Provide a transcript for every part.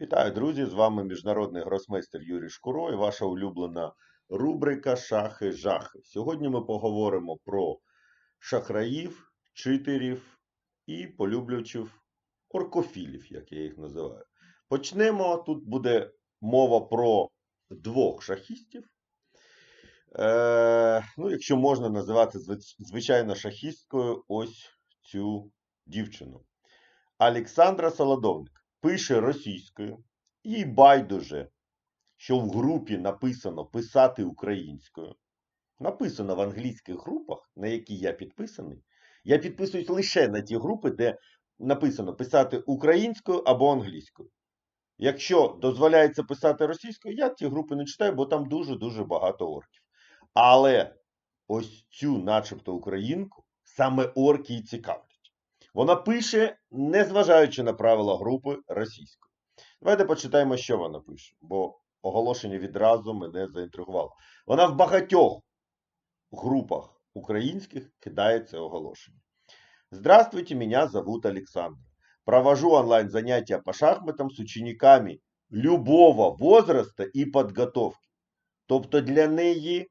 Вітаю, друзі! З вами міжнародний гросмейстер Юрій Шкуро і ваша улюблена рубрика Шахи-Жахи. Сьогодні ми поговоримо про шахраїв, читерів і полюблювачів оркофілів, як я їх називаю. Почнемо. Тут буде мова про двох шахістів. Е, ну, якщо можна називати звичайно шахісткою ось цю дівчину. Олександра Солодовник пише російською, і байдуже, що в групі написано писати українською. Написано в англійських групах, на які я підписаний. Я підписуюсь лише на ті групи, де написано писати українською або англійською. Якщо дозволяється писати російською, я ті групи не читаю, бо там дуже-дуже багато орків. Але ось цю, начебто, українку, саме орки і цікавлять. Вона пише, незважаючи на правила групи російською. Давайте почитаємо, що вона пише, бо оголошення відразу мене заінтригувало. Вона в багатьох групах українських кидає це оголошення. Здравствуйте, меня зовут Александр. Провожу онлайн-занятия по шахматам с учениками любого возраста і підготовки. Тобто для неї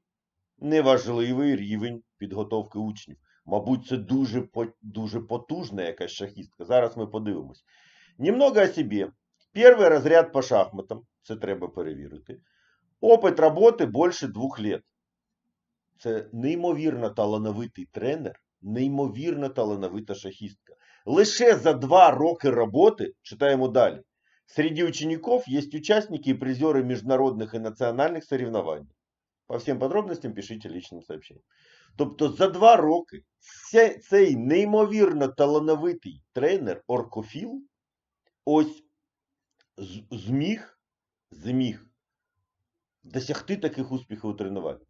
неважливий рівень підготовки учнів. Мабуть, це дуже, по- дуже потужна якась шахістка. Зараз ми подивимось. Немного о себе. Перший розряд по шахматам, це треба перевірити. Опит роботи більше двох лет. Це неймовірно талановитий тренер, неймовірно талановита шахістка. Лише за два роки роботи, читаємо далі, среди учеников есть участники и призеры международных и национальных соревнований. По всім подробностям пишіть личним сообщением. Тобто за два роки цей, неймовірно талановитий тренер Оркофіл ось зміг, зміг досягти таких успіхів у тренуванні.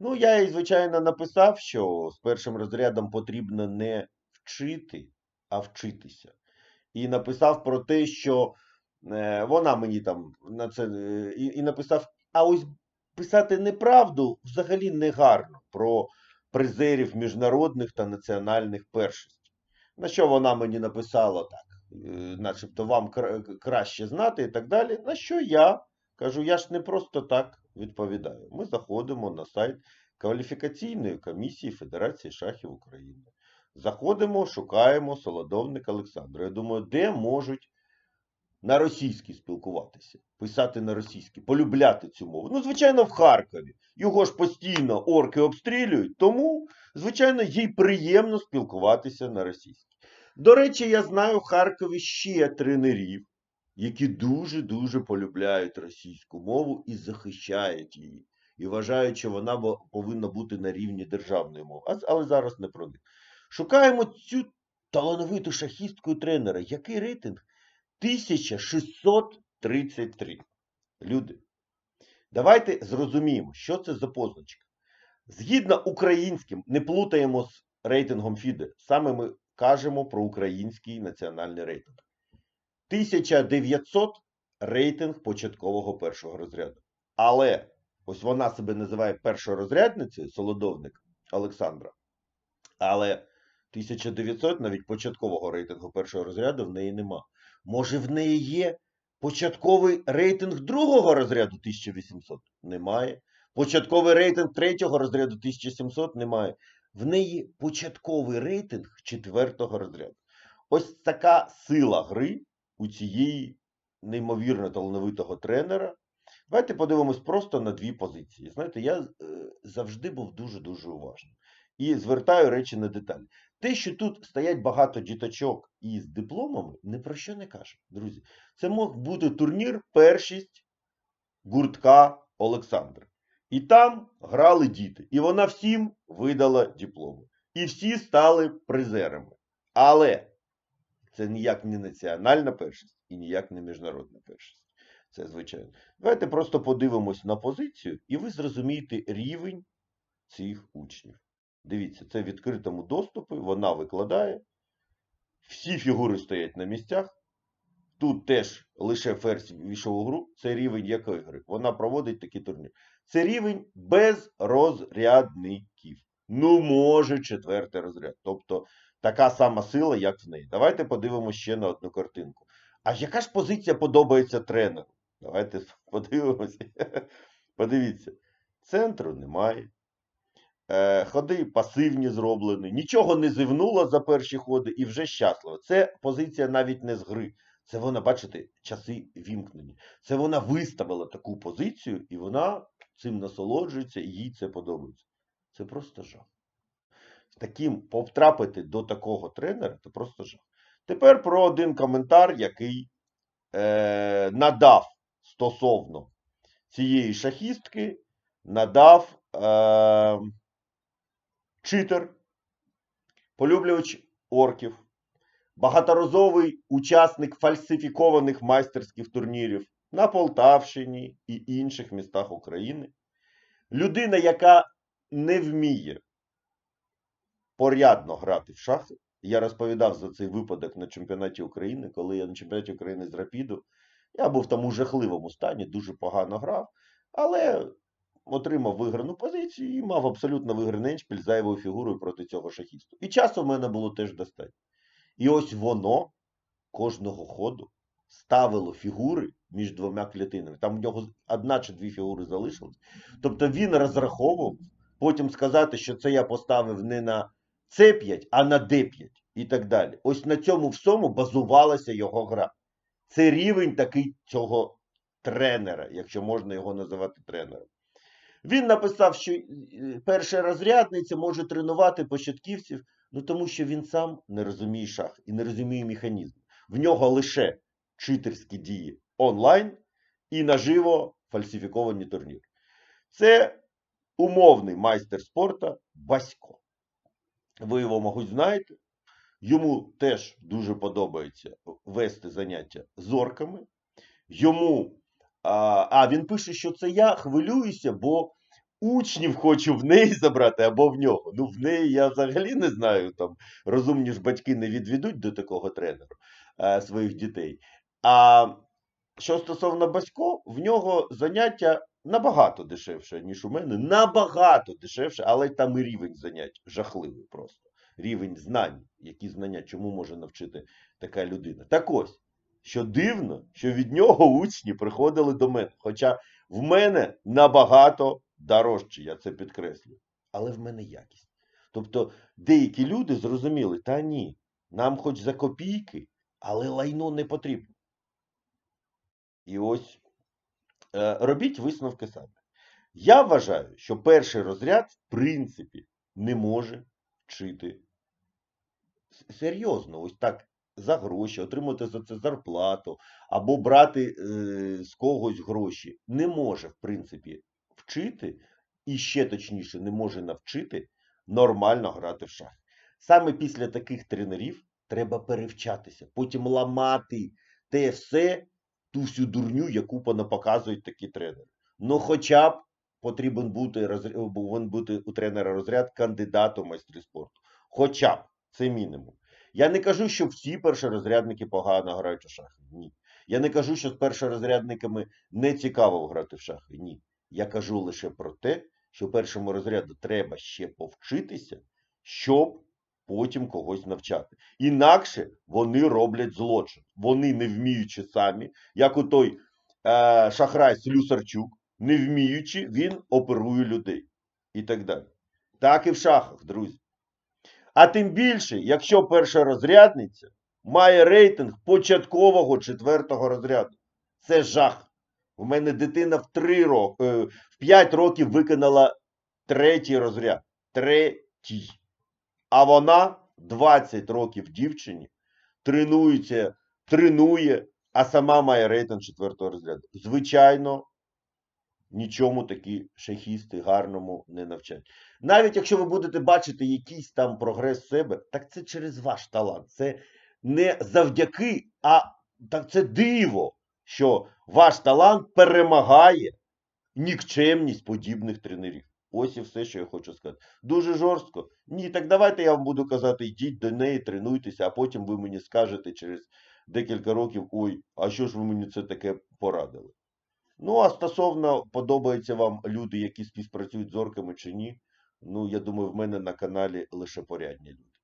Ну, я і, звичайно, написав, що з першим розрядом потрібно не вчити, а вчитися. І написав про те, що е, вона мені там на це е, і написав, а ось писати неправду взагалі не гарно про призерів міжнародних та національних першостей. На що вона мені написала так, е, начебто вам краще знати і так далі. На що я кажу, я ж не просто так відповідаю. Ми заходимо на сайт кваліфікаційної комісії Федерації шахів України. Заходимо, шукаємо Солодовник Олександра. Я думаю, де можуть на російській спілкуватися, писати на російській, полюбляти цю мову. Ну, звичайно, в Харкові. Його ж постійно орки обстрілюють, тому, звичайно, їй приємно спілкуватися на російській. До речі, я знаю в Харкові ще тренерів, які дуже-дуже полюбляють російську мову і захищають її. І вважають, що вона повинна бути на рівні державної мови. Але зараз не про них. Шукаємо цю талановиту шахістку тренера. Який рейтинг? 1633. Люди, давайте зрозуміємо, що це за позначка. Згідно українським, не плутаємо з рейтингом ФІДЕ. Саме ми кажемо про український національний рейтинг. 1900 рейтинг початкового першого розряду. Але ось вона себе називає першорозрядницею, солодовник Олександра. Але 1900 навіть початкового рейтингу першого розряду в неї нема. Може, в неї є початковий рейтинг другого розряду 1800? Немає. Початковий рейтинг третього розряду 1700 немає. В неї початковий рейтинг четвертого розряду. Ось така сила гри у цієї неймовірно талановитого тренера. Давайте подивимось просто на дві позиції. Знаєте, я е, завжди був дуже-дуже уважним. І звертаю речі на деталі. Те, що тут стоять багато діточок із дипломами, ні про що не каже, друзі. Це мог бути турнір першість гуртка Олександра. І там грали діти. І вона всім видала дипломи. І всі стали призерами. Але це ніяк не національна першість і ніяк не міжнародна першість. Це звичайно. Давайте просто подивимось на позицію, і ви зрозумієте рівень цих учнів. Дивіться, це в відкритому доступі, вона викладає. Всі фігури стоять на місцях. Тут теж лише ферзь війшов у гру. Це рівень якої гри? Вона проводить такі турніри. Це рівень безрозрядників. Ну, може, четвертий розряд. Тобто така сама сила, як в неї. Давайте подивимося ще на одну картинку. А яка ж позиція подобається тренеру? Давайте подивимося. Подивіться, центру немає. Е, ходи пасивні зроблені, нічого не зивнуло за перші ходи і вже щасливо. Це позиція навіть не з гри. Це вона, бачите, часи вімкнені. Це вона виставила таку позицію, і вона цим насолоджується, і їй це подобається. Це просто жах. Таким потрапити до такого тренера це просто жах. Тепер про один коментар, який е, надав стосовно цієї шахістки, надав е, читер, полюблювач орків, багаторазовий учасник фальсифікованих майстерських турнірів на Полтавщині і інших містах України. Людина, яка не вміє порядно грати в шахи. Я розповідав за цей випадок на чемпіонаті України, коли я на чемпіонаті України з Рапіду. Я був там у жахливому стані, дуже погано грав, але отримав виграну позицію і мав абсолютно виграний еншпіль зайвою фігурою проти цього шахісту. І часу в мене було теж достатньо. І ось воно кожного ходу ставило фігури між двома клітинами. Там в нього одна чи дві фігури залишились. Тобто він розраховував потім сказати, що це я поставив не на С5, а на Д5 і так далі. Ось на цьому всьому базувалася його гра. Це рівень такий цього тренера, якщо можна його називати тренером. Він написав, що е, перший розрядниця може тренувати початківців, ну тому що він сам не розуміє шах і не розуміє механізм. В нього лише читерські дії онлайн і наживо фальсифіковані турніри. Це умовний майстер спорта Басько. Ви його, мабуть, знаєте. Йому теж дуже подобається вести заняття з орками. Йому, а, а він пише, що це я хвилююся, бо учнів хочу в неї забрати або в нього. Ну, в неї я взагалі не знаю. Там розумні ж батьки не відведуть до такого тренера а, своїх дітей. А що стосовно Басько, в нього заняття набагато дешевше, ніж у мене. Набагато дешевше, але там і рівень занять жахливий просто. Рівень знань, які знання, чому може навчити така людина. Так ось, що дивно, що від нього учні приходили до мене. Хоча в мене набагато дорожче, я це підкреслюю. Але в мене якість. Тобто деякі люди зрозуміли, та ні, нам хоч за копійки, але лайно не потрібно. І ось е, робіть висновки самі. Я вважаю, що перший розряд, в принципі, не може вчити серйозно, ось так за гроші, отримати за це зарплату або брати е, з когось гроші. Не може, в принципі, вчити, і ще точніше, не може навчити нормально грати в шахи. Саме після таких тренерів треба перевчатися, потім ламати те все, ту всю дурню, яку показують такі тренери. Ну, хоча б потрібен бути, бути у тренера розряд кандидату в майстри спорту. Хоча б це мінімум. Я не кажу, що всі першорозрядники погано грають у шахи. Ні. Я не кажу, що з першорозрядниками не цікаво грати в шахи. Ні. Я кажу лише про те, що першому розряду треба ще повчитися, щоб потім когось навчати. Інакше вони роблять злочин. Вони не вміючи самі, як у той е, шахрай Слюсарчук, не вміючи, він оперує людей. І так далі. Так і в шахах, друзі. А тим більше, якщо перша розрядниця має рейтинг початкового четвертого розряду. Це жах. У мене дитина в 3 роки, е, в 5 років виконала третій розряд. Третій. А вона 20 років дівчині тренується, тренує, а сама має рейтинг четвертого розряду. Звичайно, нічому такі шахісти гарному не навчать. Навіть якщо ви будете бачити якийсь там прогрес себе, так це через ваш талант. Це не завдяки, а так це диво, що ваш талант перемагає нікчемність подібних тренерів. Ось і все, що я хочу сказати. Дуже жорстко. Ні, так давайте я вам буду казати, йдіть до неї, тренуйтеся, а потім ви мені скажете через декілька років, ой, а що ж ви мені це таке порадили? Ну, а стосовно подобаються вам люди, які співпрацюють з орками чи ні, ну, я думаю, в мене на каналі лише порядні люди.